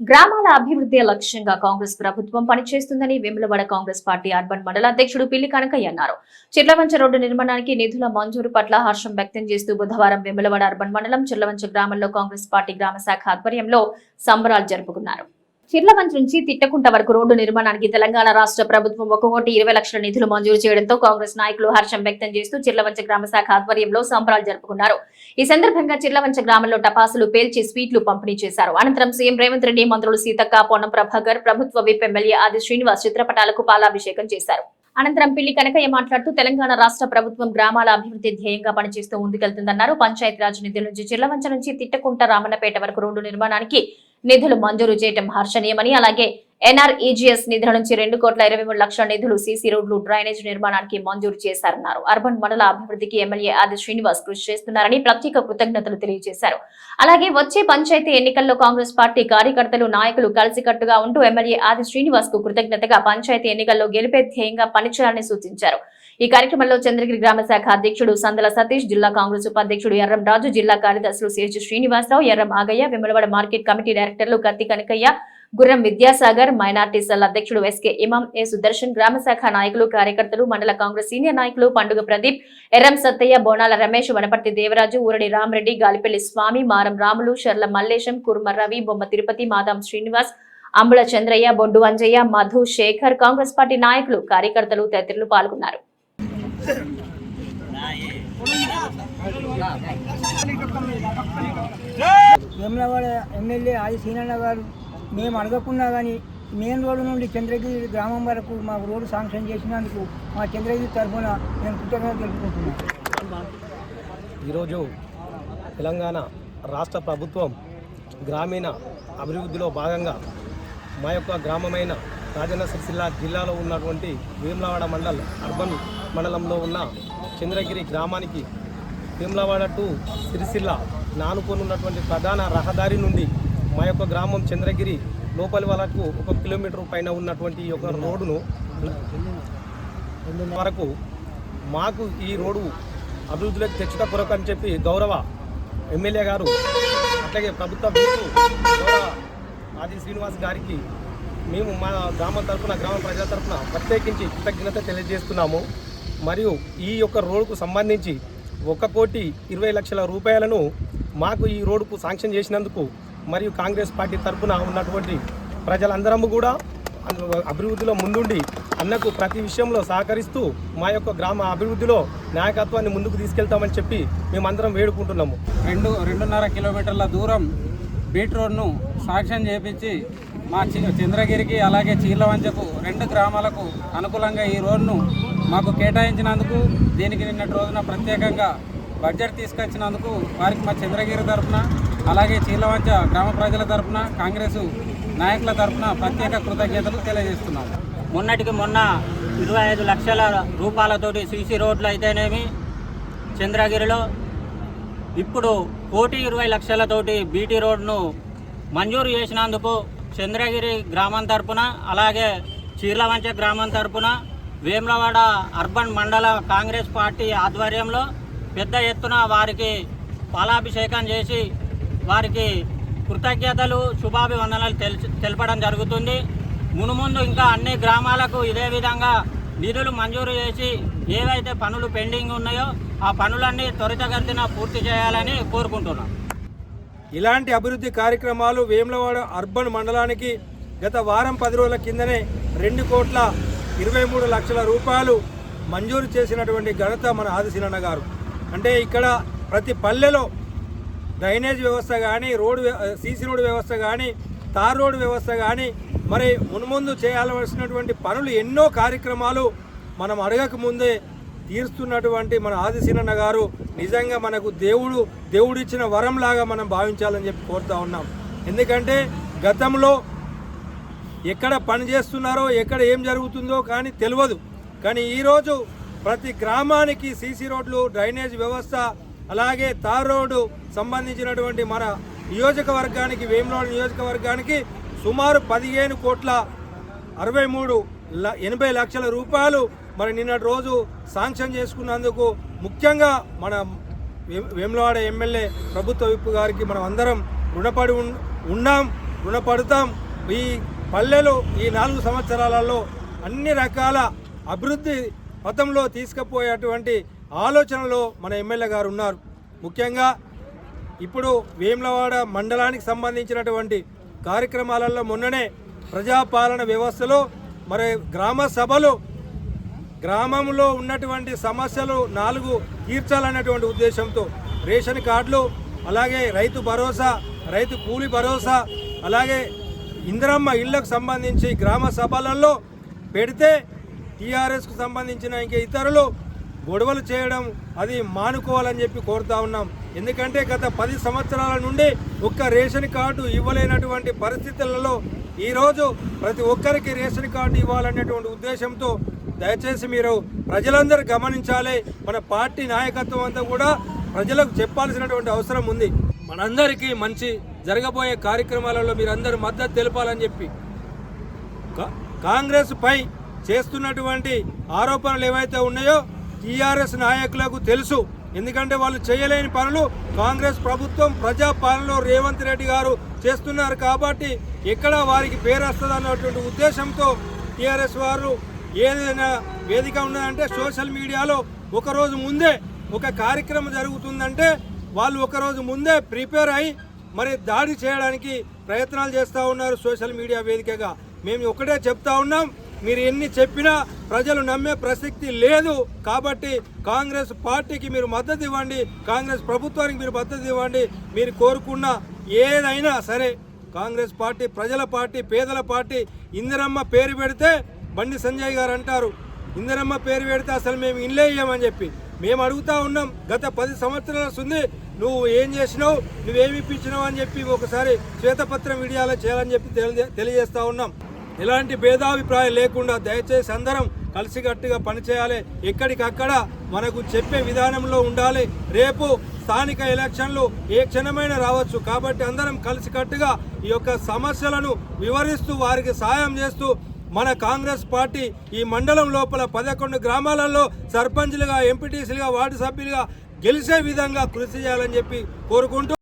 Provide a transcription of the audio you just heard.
గ్రామాల అభివృద్ధి లక్ష్యంగా కాంగ్రెస్ ప్రభుత్వం పనిచేస్తుందని వేములవాడ కాంగ్రెస్ పార్టీ అర్బన్ మండల అధ్యక్షుడు పిల్లి కనకయ్య అన్నారు. చిర్లవంచ రోడ్డు నిర్మాణానికి నిధుల మంజూరు పట్ల హర్షం వ్యక్తం చేస్తూ బుధవారం వేములవాడ అర్బన్ మండలం చిర్లవంచ గ్రామంలో కాంగ్రెస్ పార్టీ గ్రామ శాఖ ఆధ్వర్యంలో సంబరాలు జరుపుకున్నారు. చిర్లవంచ నుంచి తిట్టకుంట వరకు రోడ్డు నిర్మాణానికి తెలంగాణ రాష్ట్ర ప్రభుత్వం ఒక కోటి ఇరవై లక్షల నిధులు మంజూరు చేయడంతో కాంగ్రెస్ నాయకులు హర్షం వ్యక్తం చేస్తూ చిర్లవంచ గ్రామ శాఖ ఆధ్వర్యంలో సంబరాలు జరుపుకున్నారు. ఈ సందర్భంగా చిర్లవంచ గ్రామంలో టపాసులు పేల్చి స్వీట్లు పంపిణీ చేశారు. అనంతరం సీఎం రేవంత్ రెడ్డి మంత్రులు సీతక్క పొన్నం ప్రభాకర్ ప్రభుత్వ విప్ ఎమ్మెల్యే ఆది శ్రీనివాస్ చిత్రపటాలకు పాలాభిషేకం చేశారు. అనంతరం పిల్లి కనకయ్య మాట్లాడుతూ తెలంగాణ రాష్ట్ర ప్రభుత్వం గ్రామాల అభివృద్ధి ధ్యేయంగా పనిచేస్తూ ముందుకెళ్తుందన్నారు. పంచాయతీరాజ్ నిధుల నుంచి చిర్లవంచ నుంచి తిట్టకుంట రామన్నపేట వరకు రోడ్డు నిర్మాణానికి నిధులు మంజూరు చేయటం హర్షణీయమని అలాగే ఎన్ఆర్ఈజీఎస్ నిధుల నుంచి రెండు కోట్ల ఇరవై మూడు లక్షల నిధులు సీసీ రోడ్లు డ్రైనేజ్ నిర్మాణానికి మంజూరు చేశారన్నారు. అర్బన్ మండల అభివృద్ధికి ఎమ్మెల్యే ఆది శ్రీనివాస్ కృషి చేస్తున్నారని ప్రత్యేక కృతజ్ఞతలు తెలియజేశారు. అలాగే వచ్చే పంచాయతీ ఎన్నికల్లో కాంగ్రెస్ పార్టీ కార్యకర్తలు నాయకులు కలిసికట్టుగా ఉంటూ ఎమ్మెల్యే ఆది శ్రీనివాస్కు కృతజ్ఞతగా పంచాయతీ ఎన్నికల్లో గెలిపే ధ్యేయంగా పనిచేయాలని సూచించారు. ఈ కార్యక్రమంలో చంద్రగిరి గ్రామ శాఖ అధ్యక్షుడు సందల సతీష్ జిల్లా కాంగ్రెస్ ఉపాధ్యక్షుడు ఎర్రం రాజు జిల్లా కార్యదర్శులు C H Srinivasarao Erram Agaiah Vimalavada market committee డైరెక్టర్లు కత్తి కనకయ్య గుర్రం విద్యాసాగర్ మైనార్టీ సెల్ అధ్యక్షుడు S K Imam A Sudarshan గ్రామ శాఖ నాయకులు కార్యకర్తలు మండల కాంగ్రెస్ సీనియర్ నాయకులు పండుగ ప్రదీప్ ఎర్రం సత్తయ్య బోనాల రమేష్ వనపర్తి దేవరాజు ఊరడి రామరెడ్డి గాలిపల్లి స్వామి మారం రాములు షర్ల మల్లేశం కుర్మ రవి బొమ్మ తిరుపతి మాదాం శ్రీనివాస్ అంబుల చంద్రయ్య బొడ్డు అంజయ్య మధు శేఖర్ కాంగ్రెస్ పార్టీ నాయకులు కార్యకర్తలు తదితరులు పాల్గొన్నారు. వేములవాడ ఎమ్మెల్యే ఆది సీనన్న గారు మేము అడగకున్నా కానీ మెయిన్ రోడ్డు నుండి చంద్రగిరి గ్రామం వరకు మాకు రోడ్డు శాంక్షన్ చేసినందుకు మా చంద్రగిరి తరఫున మేము కృతజ్ఞతలు తెలుపుకుంటున్నాం ఈరోజు తెలంగాణ రాష్ట్ర ప్రభుత్వం గ్రామీణ అభివృద్ధిలో భాగంగా మా యొక్క గ్రామమైన రాజన్న సిరిసిల్ల జిల్లాలో ఉన్నటువంటి వేములవాడ మండల్ అర్బన్ మండలంలో ఉన్న చంద్రగిరి గ్రామానికి వేములవాడ టు సిరిసిల్ల నానుకొని ఉన్నటువంటి ప్రధాన రహదారి నుండి మా యొక్క గ్రామం చంద్రగిరి లోపలి వరకు ఒక కిలోమీటర్ పైన ఉన్నటువంటి ఒక రోడ్డును వరకు మాకు ఈ రోడ్డు అభివృద్ధిలోకి తెచ్చుట కొరకు అని చెప్పి గౌరవ ఎమ్మెల్యే గారు అట్లాగే ప్రభుత్వ ఆది శ్రీనివాస్ గారికి మేము మా గ్రామం తరఫున గ్రామ ప్రజల తరఫున ప్రత్యేకించి కృతజ్ఞత తెలియజేస్తున్నాము. మరియు ఈ యొక్క రోడ్డుకు సంబంధించి ఒక కోటి ఇరవై లక్షల రూపాయలను మాకు ఈ రోడ్డుకు శాంక్షన్ చేసినందుకు మరియు కాంగ్రెస్ పార్టీ తరఫున ఉన్నటువంటి ప్రజలందరము కూడా అభివృద్ధిలో ముందుండి అన్నకు ప్రతి విషయంలో సహకరిస్తూ మా యొక్క గ్రామ అభివృద్ధిలో నాయకత్వాన్ని ముందుకు తీసుకెళ్తామని చెప్పి మేమందరం వేడుకుంటున్నాము. రెండు రెండున్నర కిలోమీటర్ల దూరం బీట్ రోడ్ను సాక్ష్యం చేపించి మా చి- చంద్రగిరికి అలాగే చీలవంచకు రెండు గ్రామాలకు అనుకూలంగా ఈ రోడ్ను మాకు కేటాయించినందుకు దీనికి నిన్నటి రోజున ప్రత్యేకంగా బడ్జెట్ తీసుకొచ్చినందుకు వారికి మా చంద్రగిరి తరఫున అలాగే చీలవంచ గ్రామ ప్రజల తరఫున కాంగ్రెస్ నాయకుల తరఫున ప్రత్యేక కృతజ్ఞతలు తెలియజేస్తున్నాం మొన్నటికి మొన్న ఇరవై ఐదు లక్షల రూపాయలతోటి సీసీ రోడ్లు అయితేనేమి చంద్రగిరిలో ఇప్పుడు కోటి ఇరవై లక్షలతోటి బీటీ రోడ్ను మంజూరు చేసినందుకు చంద్రగిరి గ్రామం తరపున అలాగే చీర్లవంచ గ్రామం తరపున వేములవాడ అర్బన్ మండల కాంగ్రెస్ పార్టీ ఆధ్వర్యంలో పెద్ద ఎత్తున వారికి పాలాభిషేకం చేసి వారికి కృతజ్ఞతలు శుభాభివందనలు తెల్ తెలపడం జరుగుతుంది. మునుముందు ఇంకా అన్ని గ్రామాలకు ఇదే విధంగా నిధులు మంజూరు చేసి ఏవైతే పనులు పెండింగ్ ఉన్నాయో ఆ పనులన్నీ త్వరితగతిన పూర్తి చేయాలని కోరుకుంటున్నాం. ఇలాంటి అభివృద్ధి కార్యక్రమాలు వేములవాడ అర్బన్ మండలానికి గత వారం పది రోజుల కిందనే రెండు కోట్ల ఇరవై మూడు లక్షల రూపాయలు మంజూరు చేసినటువంటి ఘనత మన ఆదిశీలన్న గారు. అంటే ఇక్కడ ప్రతి పల్లెలో డ్రైనేజ్ వ్యవస్థ కానీ రోడ్డు సీసీ రోడ్డు వ్యవస్థ కానీ తార్ రోడ్డు వ్యవస్థ కానీ మరి మున్ముందు చేయాల్సినటువంటి పనులు ఎన్నో కార్యక్రమాలు మనం అడగక ముందే తీరుస్తున్నటువంటి మన ఆదిశీనన్న గారు నిజంగా మనకు దేవుడు దేవుడిచ్చిన వరంలాగా మనం భావించాలని చెప్పి కోరుతా ఉన్నాం. ఎందుకంటే గతంలో ఎక్కడ పని చేస్తున్నారో ఎక్కడ ఏం జరుగుతుందో కానీ తెలియదు. కానీ ఈరోజు ప్రతి గ్రామానికి సీసీ రోడ్లు డ్రైనేజ్ వ్యవస్థ అలాగే తార్ రోడ్డు సంబంధించినటువంటి మన నియోజకవర్గానికి వేములవాడ నియోజకవర్గానికి సుమారు పదిహేను కోట్ల అరవై మూడు ల- ఎనభై లక్షల రూపాయలు మరి నిన్నటి రోజు శాంక్షన్ చేసుకున్నందుకు ముఖ్యంగా మన వేములవాడ ఎమ్మెల్యే ప్రభుత్వ విప్పు గారికి మనం అందరం రుణపడి ఉన్నాం రుణపడతాం. ఈ పల్లెలు ఈ నాలుగు సంవత్సరాలలో అన్ని రకాల అభివృద్ధి పథంలో తీసుకుపోయేటువంటి ఆలోచనలో మన ఎమ్మెల్యే గారు ఉన్నారు. ముఖ్యంగా ఇప్పుడు వేములవాడ మండలానికి సంబంధించినటువంటి కార్యక్రమాలలో మొన్ననే ప్రజాపాలన వ్యవస్థలో మరి గ్రామ సభలు గ్రామంలో ఉన్నటువంటి సమస్యలు నాలుగు తీర్చాలన్నటువంటి ఉద్దేశంతో రేషన్ కార్డులు అలాగే రైతు భరోసా రైతు కూలి భరోసా అలాగే ఇందిరమ్మ ఇళ్ళకు సంబంధించి గ్రామ సభలలో పెడితే టీఆర్ఎస్కు సంబంధించిన ఇంకా ఇతరులు గొడవలు చేయడం అది మానుకోవాలని చెప్పి కోరుతా ఉన్నాం. ఎందుకంటే గత పది సంవత్సరాల నుండి ఒక్క రేషన్ కార్డు ఇవ్వలేనటువంటి పరిస్థితులలో ఈరోజు ప్రతి ఒక్కరికి రేషన్ కార్డు ఇవ్వాలనేటువంటి ఉద్దేశంతో దయచేసి మీరు ప్రజలందరూ గమనించాలి. మన పార్టీ నాయకత్వం అంతా కూడా ప్రజలకు చెప్పాల్సినటువంటి అవసరం ఉంది. మనందరికీ మంచి జరగబోయే కార్యక్రమాలలో మీరందరూ మద్దతు తెలపాలని చెప్పి కా- కాంగ్రెస్ పై చేస్తున్నటువంటి ఆరోపణలు ఏవైతే ఉన్నాయో టీఆర్ఎస్ నాయకులకు తెలుసు. ఎందుకంటే వాళ్ళు చేయలేని పనులు కాంగ్రెస్ ప్రభుత్వం ప్రజా పాలనలో రేవంత్ రెడ్డి గారు చేస్తున్నారు కాబట్టి ఎక్కడ వారికి పేరు వస్తుంది అన్నటువంటి ఉద్దేశంతో టీఆర్ఎస్ వారు ఏదైనా వేదిక ఉన్నదంటే సోషల్ మీడియాలో ఒకరోజు ముందే ఒక కార్యక్రమం జరుగుతుందంటే వాళ్ళు ఒకరోజు ముందే ప్రిపేర్ అయి మరి దాడి చేయడానికి ప్రయత్నాలు చేస్తూ ఉన్నారు సోషల్ మీడియా వేదికగా. మేము ఒకటే చెప్తా ఉన్నాం మీరు ఎన్ని చెప్పినా ప్రజలు నమ్మే ప్రసక్తి లేదు కాబట్టి కాంగ్రెస్ పార్టీకి మీరు మద్దతు ఇవ్వండి కాంగ్రెస్ ప్రభుత్వానికి మీరు మద్దతు ఇవ్వండి మీరు కోరుకున్న ఏదైనా సరే కాంగ్రెస్ పార్టీ ప్రజల పార్టీ పేదల పార్టీ ఇందిరమ్మ పేరు పెడితే బండి సంజయ్ గారు అంటారు ఇందరమ్మ పేరు పెడితే అసలు మేము ఇల్లేయమని ఇయ్యమని చెప్పి. మేము అడుగుతా ఉన్నాం గత పది సంవత్సరాల ఉంది నువ్వు ఏం చేసినావు నువ్వేమి ఇప్పించినావు అని చెప్పి ఒకసారి శ్వేతపత్రం విడియాలో చేయాలని చెప్పి తెలియజేస్తా ఉన్నాం. ఎలాంటి భేదాభిప్రాయం లేకుండా దయచేసి అందరం కలిసికట్టుగా పనిచేయాలి. ఎక్కడికక్కడ మనకు చెప్పే విధానంలో ఉండాలి. రేపు స్థానిక ఎలక్షన్లు ఏ క్షణమైనా రావచ్చు. కాబట్టి అందరం కలిసికట్టుగా ఈ యొక్క సమస్యలను వివరిస్తూ వారికి సాయం చేస్తూ మన కాంగ్రెస్ పార్టీ ఈ మండలం లోపల పదకొండు గ్రామాలలో సర్పంచ్లుగా ఎంపీటీసీలుగా వార్డు సభ్యులుగా గెలిచే విధంగా కృషి చేయాలని చెప్పి కోరుకుంటూ